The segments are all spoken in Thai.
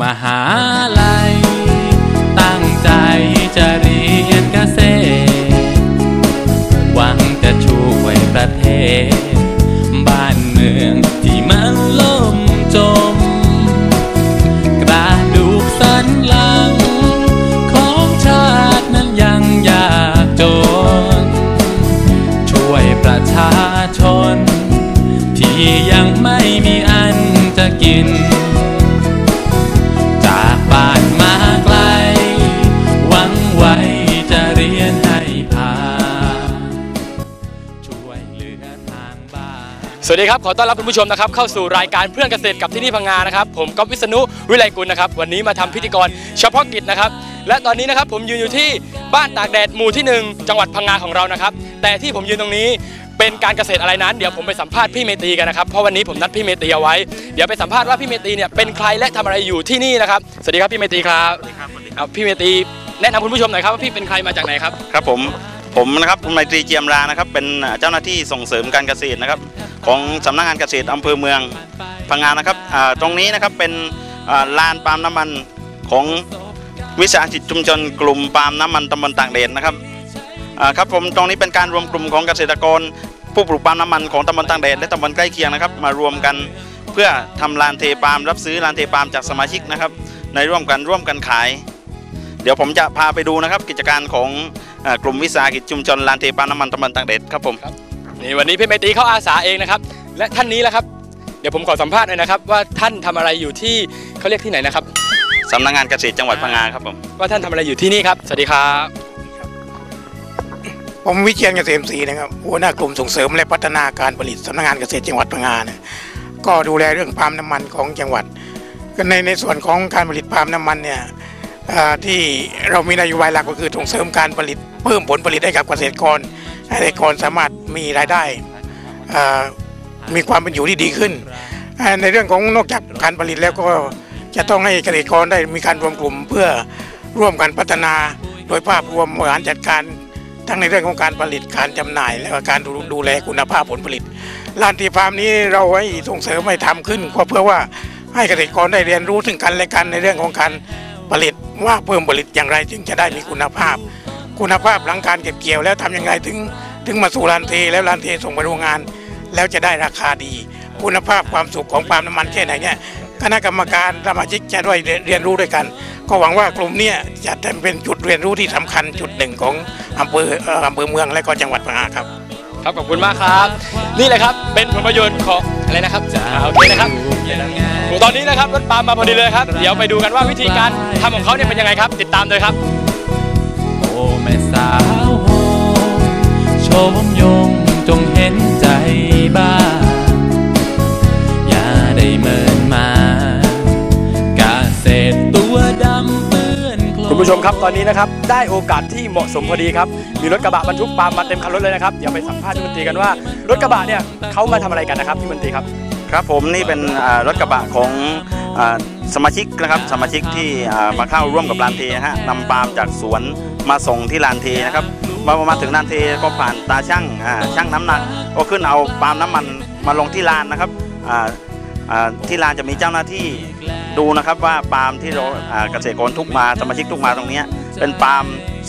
มาหาลัย ตั้งใจจะเรียนเกษตร หวังจะช่วยประเทศ วัสดีครับ ขอต้อนรับคุณผู้ชมนะครับเข้าสู่รายการเพื่อนเกษตรกับที่นี่พังงานะครับ ผมก๊อฟวิษณุวิไลกุลนะครับ วันนี้มาทำพิธีกรเฉพาะกิจนะครับ และตอนนี้นะครับผมยืนอยู่ที่บ้านตากแดดหมู่ที่หนึ่งจังหวัดพังงาของเรานะครับ แต่ที่ผมยืนตรงนี้เป็นการเกษตรอะไรนั้นเดี๋ยวผมไปสัมภาษณ์พี่เมตีกันนะครับเพราะวันนี้ผมนัดพี่เมตีเอาไว้ เดี๋ยวไปสัมภาษณ์ว่าพี่เมตีเนี่ยเป็นใครและทำอะไรอยู่ที่นี่นะครับสวัสดีครับพี่เมตีครับสวัสดีครับครับพี่เมตีแนะนำคุณผู้ชมหน่อยครับว่าพี่เป็นใครมาจากไหนครับครับผม ผมนะครับคุณไมตรีเจียมรานะครับ เป็นเจ้าหน้าที่ส่งเสริมการเกษตรนะครับ ของสำนักงานเกษตรอำเภอเมืองพังงานะครับตรงนี้นะครับเป็นลานปาล์มน้ำมันของวิสาหกิจชุมชนกลุ่มปาล์มน้ำมันตำบลต่างเดนนะครับครับผมตรงนี้เป็นการรวมกลุ่มของเกษตรกร ผู้ปลูกปาล์มน้ำมันของตำบลต่างเดนและตำบลใกล้เคียงนะครับ มารวมกันเพื่อทำลานเทปาล์มรับซื้อลานเทปาล์มจากสมาชิกนะครับ ในร่วมกันร่วมกันขาย เดี๋ยวผมจะพาไปดูนะครับกิจการของ กลุ่มวิสาหกิจชุมชนลานเทปาล์มน้ำมันตำบลต่างเดชครับผมนี่วันนี้พี่เมตีเขาอาสาเองนะครับ และท่านนี้แหละครับ เดี๋ยวผมขอสัมภาษณ์หน่อยนะครับ ว่าท่านทำอะไรอยู่ที่เขาเรียกที่ไหนนะครับสำนักงานเกษตรจังหวัดพังงาครับผมว่าท่านทำอะไรอยู่ที่นี่ครับสวัสดีครับผมวิเชียนเกษมศรีนะครับหัวหน้ากลุ่มส่งเสริมและพัฒนาการผลิตสำนักงานเกษตรจังหวัดพังงานะก็ดูแลเรื่องปาล์มน้ำมันของจังหวัดก็ในในส่วนของการผลิตปาล์มน้ำมันเนี่ยอ่า ที่เรามีนโยบายหลักก็คือส่งเสริมการผลิตเพิ่มผลผลิตให้กับเกษตรกรเกษตรกรสามารถมีรายได้มีความเป็นอยู่ที่ดีขึ้น ในเรื่องของนอกจากการผลิตแล้วก็จะต้องให้เกษตรกรได้มีการรวมกลุ่มเพื่อร่วมกันพัฒนาโดยภาพรวมบริหารจัดการทั้งในเรื่องของการผลิตการจำหน่าย และการดูแลคุณภาพผลผลิตลานทีฟาร์มนี้เราให้ส่งเสริมให้ทำขึ้นก็เพื่อว่าให้เกษตรกรได้เรียนรู้ถึงกันและกันในเรื่องของการ ผลิตว่าเพิ่มผลิตอย่างไรจึงจะได้มีคุณภาพ คุณภาพหลังการเก็บเกี่ยวแล้วทำยังไงถึง ถึงมาสู่ลานเทแล้วลานเทส่งไปโรงงาน แล้วจะได้ราคาดี คุณภาพความสุขของปาล์มน้ำมันแค่ไหนเนี่ยคณะกรรมการสมาชิกจะด้วยเรียนรู้ด้วยกัน ก็หวังว่ากลุ่มเนี้จะเป็นจุดเรียนรู้ที่สำคัญจุดหนึ่งของอำเภอเอ่ออำเภอเมืองและก็จังหวัดพังงาครับ ครับขอบคุณมากครับ นี่แหละครับเป็นผลประโยชน์ของอะไรนะครับอ่าโอเคนะครับตอนนี้นะครับรถปาล์มมาพอดีเลยครับ เดี๋ยวไปดูกันว่าวิธีการทำของเขาเนี่ยเป็นยังไงครับ ติดตามเลยครับ โอ้แม่สา ผู้ชมครับตอนนี้นะครับได้โอกาสที่เหมาะสมพอดีครับมีรถกระบะบรรทุกปาล์มมาเต็มคันรถเลยนะครับเดี๋ยวไปสัมภาษณ์พี่มนตรีกันว่ารถกระบะเนี่ยเขามาทำอะไรกันนะครับพี่มนตรีครับ ครับผมนี่เป็นอ่ารถกระบะของอ่าสมาชิกนะครับสมาชิกที่อ่ามาเข้าร่วมกับลานเทนะฮะนำปาล์มจากสวนมาส่งที่ลานเทนะครับมามาถึงลานเทก็ผ่านตาช่างอ่าช่างน้ำหนักก็ขึ้นเอาปาล์มน้ำมันมาลงที่ลานนะครับอ่าอ่า ที่ลานจะมีเจ้าหน้าที่ดูนะครับว่าปาล์มที่เราอ่าเกษตรกรทุกมาสมาชิกทุกมาตรงเนี้ยเป็นปาล์ม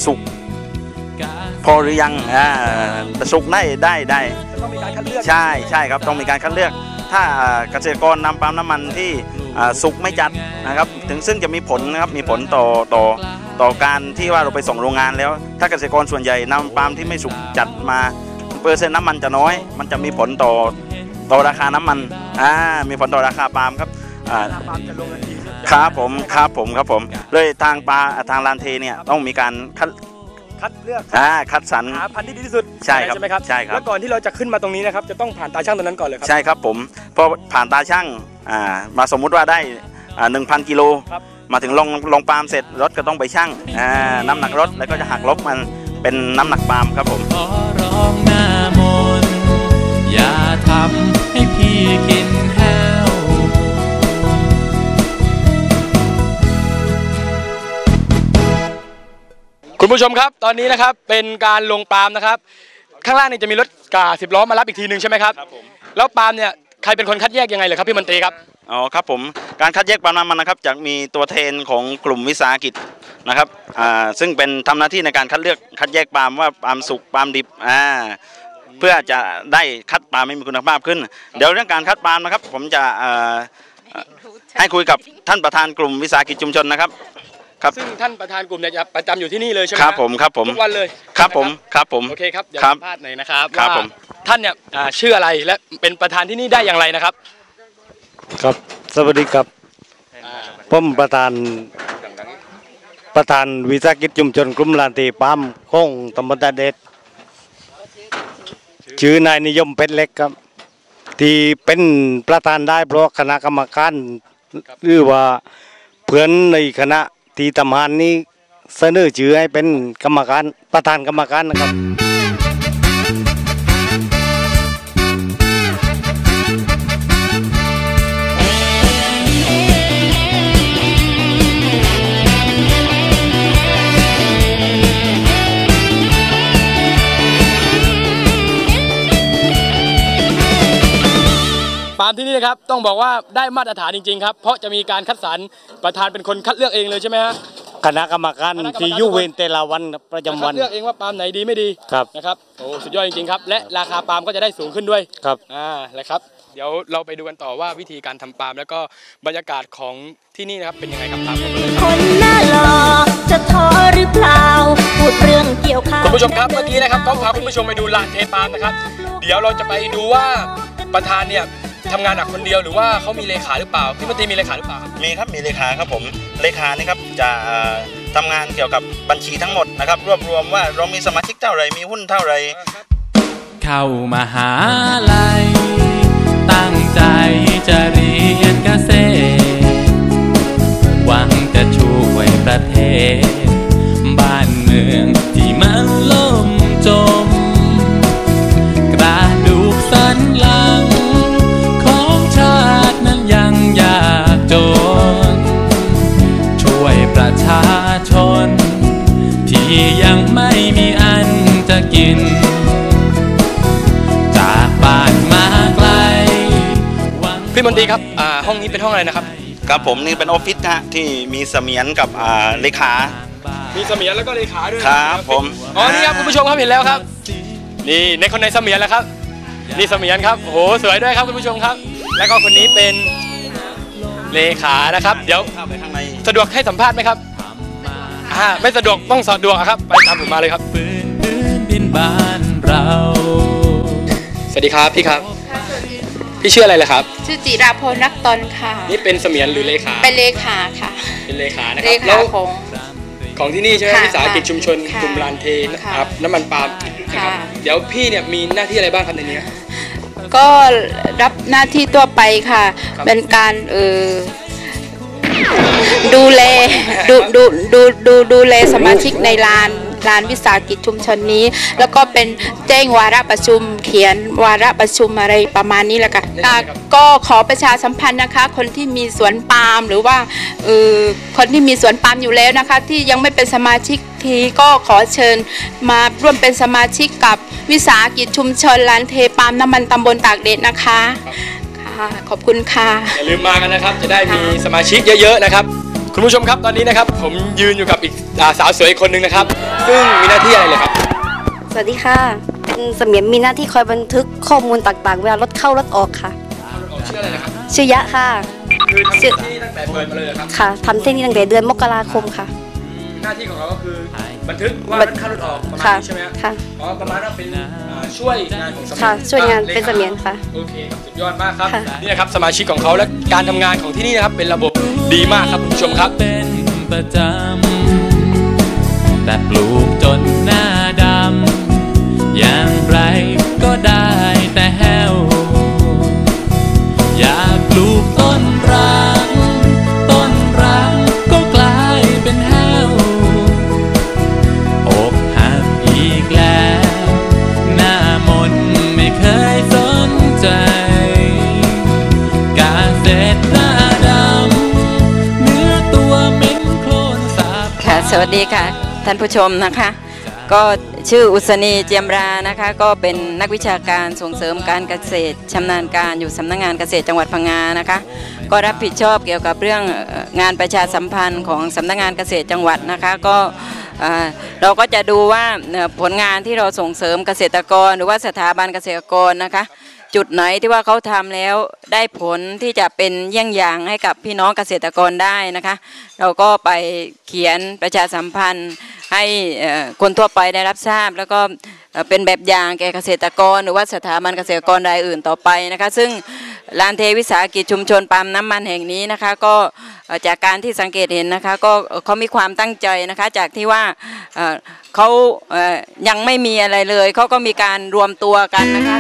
สุกพอหรือยังอ่าสุกได้ได้ได้ต้องมีการคัดเลือกใช่ใช่ครับต้องมีการคัดเลือก ถ้าอ่าเกษตรกรนำปาล์มน้ำมันที่อ่าสุกไม่จัดนะครับ ถึงซึ่งจะมีผลนะครับมีผลต่อต่อต่อการที่ว่าเราไปส่งโรงงานแล้ว ถ้าเกษตรกรส่วนใหญ่นำปาล์มที่ไม่สุกจัดมาเปอร์เซ็นต์น้ำมันจะน้อย มันจะมีผลต่อ ต่อราคาน้ำมันอ่ามีผลต่อราคาปาล์มครับอ่าปาล์มจะลงทันทีครับผมครับผมครับผมเลยทางปลาทางลานเทเนี่ยต้องมีการคัดคัดเลือกอ่าคัดสรรหาพันธุ์ที่ดีที่สุดใช่ครับใช่ไหมครับใช่ครับแล้วก่อนที่เราจะขึ้นมาตรงนี้นะครับจะต้องผ่านตาช่างตรงนั้นก่อนเลยครัใช่ครับผมพอผ่านตาช่างอ่ามาสมมุติว่าได้หนึ่งพันกิโลครับมาถึงลงลงปาล์มเสร็จรถก็ต้องไปชั่งอ่าน้ำหนักรถแล้วก็จะหักลบมันเป็นน้ำหนักปาล์มครับผมขอร้องหน้ามนต์อย่า ทำให้พี่กินแห้ว คุณผู้ชมครับ ตอนนี้นะครับเป็นการลงปาล์มนะครับ ข้างล่างเนี่ยจะมีรถกาสิบล้อมารับอีกทีหนึ่งใช่ไหมครับ ครับผมแล้วปาล์มเนี่ยใครเป็นคนคัดแยกยังไงเหรอครับพี่มนตรีครับ อ๋อครับผมการคัดแยกปาล์มน้ำมันนะครับจะมีตัวแทนของกลุ่มวิสาหกิจนะครับอ่าซึ่งเป็นทำหน้าที่ในการคัดเลือกคัดแยกปาล์มว่าปาล์มสุกปาล์มดิบอ่า เพื่อจะได้คัดปาล์มให้มีคุณภาพขึ้น เดี๋ยวเรื่องการคัดปาล์มนะครับ ผมจะเอ่อเอ่อให้คุยกับท่านประธานกลุ่มวิสาหกิจชุมชนนะครับครับซึ่งท่านประธานกลุ่มเนี่ยจะประจำอยู่ที่นี่เลยใช่ไหมครับผมครับผมทุกวันเลยครับผมนะครับผมโอเคครับเดี๋ยวครับสัมภาษณ์หน่อยนะครับครับว่าผมท่านเนี่ยอ่าชื่ออะไรและเป็นประธานที่นี่ได้อย่างไรนะครับ ครับสวัสดีครับผมประธานประธานวิสาหกิจชุมชนกลุ่มลานตีปาล์มของตำบลตาเด็ด ชื่อนายนิยมเพชรเล็กครับ ที่เป็นประธานได้เพราะคณะกรรมการหรือว่าเพื่อนในคณะที่ทำงานนี้เสนอชื่อให้เป็นกรรมการประธานกรรมการนะครับ ครับ ต้องบอกว่าได้มาตรฐานจริงๆครับ เพราะจะมีการคัดสรรประธานเป็นคนคัดเลือกเองเลยใช่ไหมฮะ คณะกรรมการที่อยุเวนแต่ละวันครับประจำคัวัดนเลือกเองว่าปาล์มไหนดีไม่ดีครับ นะครับ โอ้ สุดยอดจริงๆครับ และราคาปาล์มก็จะได้สูงขึ้นด้วย ครับ อ่าเลยครับ เดี๋ยวเราไปดูกันต่อว่าวิธีการทำปาล์มแล้วก็บรรยากาศของที่นี่นะครับเป็นยังไงครับตามผมไปเลยครับคนหน้าหล่อจะท้อหรือเปล่า พูดเรื่องเกี่ยวข้าวคุณผู้ชมครับเมื่อกี้นะครับก็พาคุณผู้ชมไปดูลานเทปาล์มนะครับ เดี๋ยวเราจะไปดูว่าประธานเนี่ย ทำงานหนักคนเดียวหรือว่าเขามีเลขาหรือเปล่าพี่มนตรีมีเลขาหรือเปล่าครับมีครับมีเลขาครับผมเลขานี่ครับจะเอ่อทำงานเกี่ยวกับบัญชีทั้งหมดนะครับรวบรวมว่าเรามีสมาชิกเท่าไหรมีหุ้นเท่าไหรเข้ามาหาลัย ตั้งใจจะเรียนเกษตร หวังจะช่วยประเทศ บ้านเมืองที่มันล่มจม กระดูกสันหลังของ ที่ยังไม่มีอันจะกิน จากบ้านมาไกลหวังพี่มนตรีครับอ่าห้องนี้เป็นห้องอะไรนะครับ ครับผมนี่เป็นออฟฟิศนะฮะที่มีเสมียนกับอ่าเลขามีเสมียนแล้วก็เลขาด้วยครับผมอ๋อนี่ครับคุณผู้ชมครับเห็นแล้วครับ นี่ในคนในเสมียนแล้วครับ นี่เสมียนครับโอ้โหสวยด้วยครับคุณผู้ชมครับ แล้วก็คนนี้เป็นเลขานะครับ เดี๋ยวเข้าไปข้างในสะดวกให้สัมภาษณ์ไหมครับ อ่าไม่สะดวกต้องสะดวกอะครับ ไปตามผมมาเลยครับ ปืนพื้นดินบ้านเรา สวัสดีครับพี่ครับ พี่ชื่ออะไรล่ะครับ ชื่อจิราพรนักตอนค่ะ นี่เป็นเสมียนหรือเลขาเป็นเลขาค่ะ เป็นเลขานะคเลรับขาแล้วของ ของที่นี่ใช่ไหมค่ะวิสาหกิจชุมชนค่ะกลุ่มลานเทนค่ะครับน้ำมันปาล์มนะครับค่ะเดี๋ยวพี่เนี่ยมีหน้าที่อะไรบ้างครับในนี้ ก็รับหน้าที่ตัวไปค่ะครับเป็นการเออดูแล ดูดูดูดูดูแลสมาชิกในลานลานวิสาหกิจชุมชนนี้ แล้วก็เป็นแจ้งวาระประชุม เขียนวาระประชุมอะไรประมาณนี้แหละค่ะอะก็ขอประชาสัมพันธ์นะคะ คนที่มีสวนปาล์มหรือว่าเออคนที่มีสวนปาล์มอยู่แล้วนะคะ ที่ยังไม่เป็นสมาชิกทีก็ขอเชิญมาร่วมเป็นสมาชิกกับวิสาหกิจชุมชนลานเทปาล์มน้ำมันตำบลตากเด็ดนะคะค่ะขอบคุณค่ะ อย่าลืมมากันนะครับ จะได้มีสมาชิกเยอะๆนะครับ คุณผู้ชมครับตอนนี้นะครับ ผมยืนอยู่กับอีกอ่าสาวสวยอีกคนหนึ่งนะครับ ซึ่งมีหน้าที่อะไรเลยครับ สวัสดีค่ะ เป็นเสมียนมีหน้าที่คอยบันทึกข้อมูลต่างๆ เวลารถเข้ารถออกค่ะ ชื่ออะไรนะครับชื่อยะค่ะ คือทำที่นี่ตั้งแต่เปิดมาเลยเหรอครับ ค่ะทำที่นี่ตั้งแต่เดือนมกราคมค่ะ หน้าที่ของเราก็คือ บันทึกว่ารถเข้ารถออกประมาณค่ะนี้ใช่ไหมฮะค่ะอ๋อประมาณว่าเป็นอ่าช่วยงานของสมียนค่ะช่วยงานอ่เป็นเสมียนค่ะโอเคครับสุดยอดมากครับค่ะนี่นะครับสมาชิกของเขาและการทำงานของที่นี่นะครับเป็นระบบดีมากครับคุณผู้ชมครับเป็นประจำแต่ปลูกจนหน้าดำอย่างไรก็ได้แต่แห้วอยากปลูกต้น เคยสนใจ กาเสษหน้าดำเนื้อตัวเหม็นโคลนสาบค่ะ สวัสดีค่ะ ท่านผู้ชมนะคะ ก็ชื่ออุศนีเจียมรานะคะ ก็เป็นนักวิชาการส่งเสริมการเกษตรชำนาญการอยู่สำนักงานเกษตรจังหวัดพังงานะคะ ก็รับผิดชอบเกี่ยวกับเรื่องงานประชาสัมพันธ์ของสำนักงานเกษตรจังหวัดนะคะ ก็ เราก็จะดูว่าผลงานที่เราส่งเสริมเกษตรกร หรือว่าสถาบันเกษตรกรนะคะ จุดไหนที่ว่าเขาทำแล้วได้ผลที่จะเป็นเยี่ยงอย่างให้กับพี่น้องเกษตรกรได้นะคะ เราก็ไปเขียนประชาสัมพันธ์ให้คนทั่วไปได้รับทราบ แล้วก็เป็นแบบอย่างแก่เกษตรกร หรือว่าสถาบันเกษตรกรรายอื่นต่อไปนะคะ ซึ่ง ลานเทวิสาหกิจชุมชนปาล์มน้ำมันแห่งนี้นะคะ ก็จากการที่สังเกตเห็นนะคะ ก็เขามีความตั้งใจนะคะ จากที่ว่าเขายังไม่มีอะไรเลยเขาก็มีการรวมตัวกันนะคะ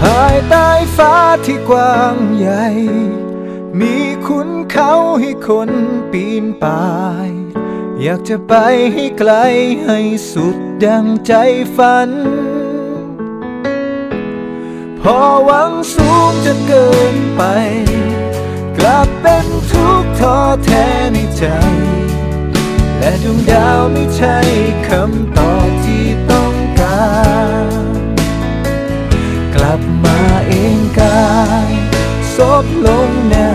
ภายใต้ฟ้าที่กว้างใหญ่ มีขุนเขาให้คนปีนป่าย อยากจะไปให้ไกลให้สุดดังใจฝัน พอหวังสูงจนเกินไป กลับเป็นทุกข์ท้อแท้ในใจ และดวงดาวไม่ใช่คำตอบที่ต้องการ กลับมาเองกายซบลงหน้า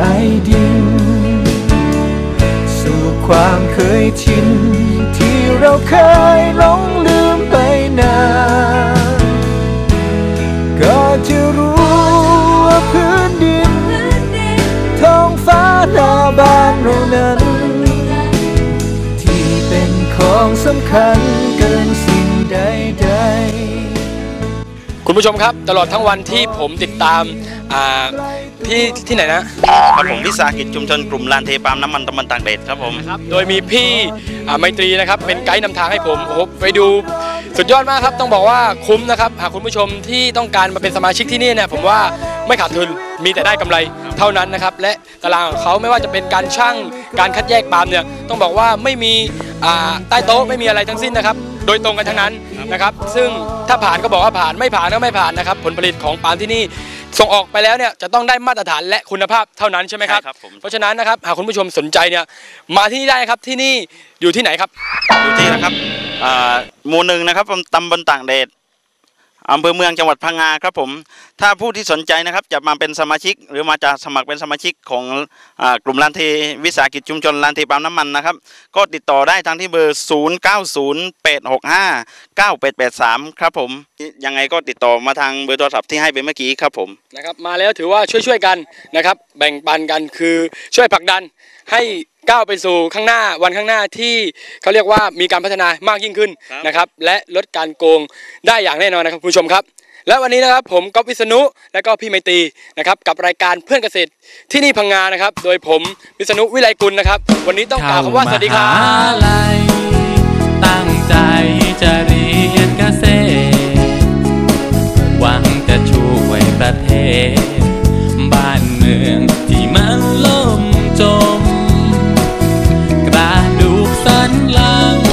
ไอดิน สู่ความเคยชิน ที่เราเคยหลงลืมไปนานก็จะรู้ว่าพื้นดินท้องฟ้าหน้าบ้านเรานั้น ที่เป็นของสำคัญเกินสิ่งใดๆคุณผู้ชมครับตลอดทั้งวันที่ผมติดตาม อ่าที่ที่ไหนนะครับผมวิสาหกิจชุมชนกลุ่มลานเทปาล์มน้ำมันตำบลตากเดชครับผมครับโดยมีพี่อ่าไมตรีนะครับเป็นไกด์นำทางให้ผมโอ้โหไปดูสุดยอดมากครับ ต้องบอกว่าคุ้มนะครับหากคุณผู้ชมที่ต้องการมาเป็นสมาชิกที่นี่เนี่ยผมว่าไม่ขาดทุนมีแต่ได้กำไรเท่านั้นนะครับและตารางของเขาไม่ว่าจะเป็นการช่างการคัดแยกปาล์มเนี่ยต้องบอกว่าไม่มีอ่าใต้โต๊ะไม่มีอะไรทั้งสิ้นนะครับโดยตรงกันทั้งนั้นนะครับซึ่งถ้าผ่านก็บอกว่าผ่านไม่ผ่านก็ไม่ผ่านนะครับผลผลิตของปาล์มที่นี่ ส่งออกไปแล้วเนี่ยจะต้องได้มาตรฐานและคุณภาพเท่านั้นใช่ไหมครับ ใช่ครับผม เพราะฉะนั้นนะครับหากคุณผู้ชมสนใจเนี่ยมาที่นี่ได้ครับที่นี่อยู่ที่ไหนครับ อยู่ที่นะครับอ่าหมู่หนึ่งนะครับตำบลต่างเดช อำเภอเมืองจังหวัดพังงาครับผมถ้าผู้ที่สนใจนะครับจะมาเป็นสมาชิก หรือมาจะสมัครเป็นสมาชิกของอกลุ่มลานเทวิสาหกิจชุมชนลานเทปาล์มน้ำมันนะครับก็ติดต่อได้ทางที่เบอร์ 0 9 0 8 6 5 9 8 8 3 ครับผมยังไงก็ติดต่อมาทางเบอร์โทรศัพท์ที่ให้ไปเมื่อกี้ครับผมนะครับมาแล้วถือว่าช่วยๆกันนะครับแบ่งปันกันคือช่วยผลักดันให้ ก้าวไปสู่ข้างหน้าวันข้างหน้าที่เขาเรียกว่ามีการพัฒนามากยิ่งขึ้นครับ นะครับ และลดการโกงได้อย่างแน่นอนนะครับคุณผู้ชมครับ และวันนี้นะครับผมก๊อฟวิษณุและก็พี่ไมตรีนะครับกับรายการเพื่อนเกษตรที่นี่พังงานะครับ โดยผมวิษณุวิไลกุลนะครับ วันนี้ต้องกล่าวคำว่าสวัสดีครับเข้ามหาลัยตั้งใจจะเรียนเกษตร หวังจะช่วยประเทศ บ้านเมืองที่มันล่มจม ก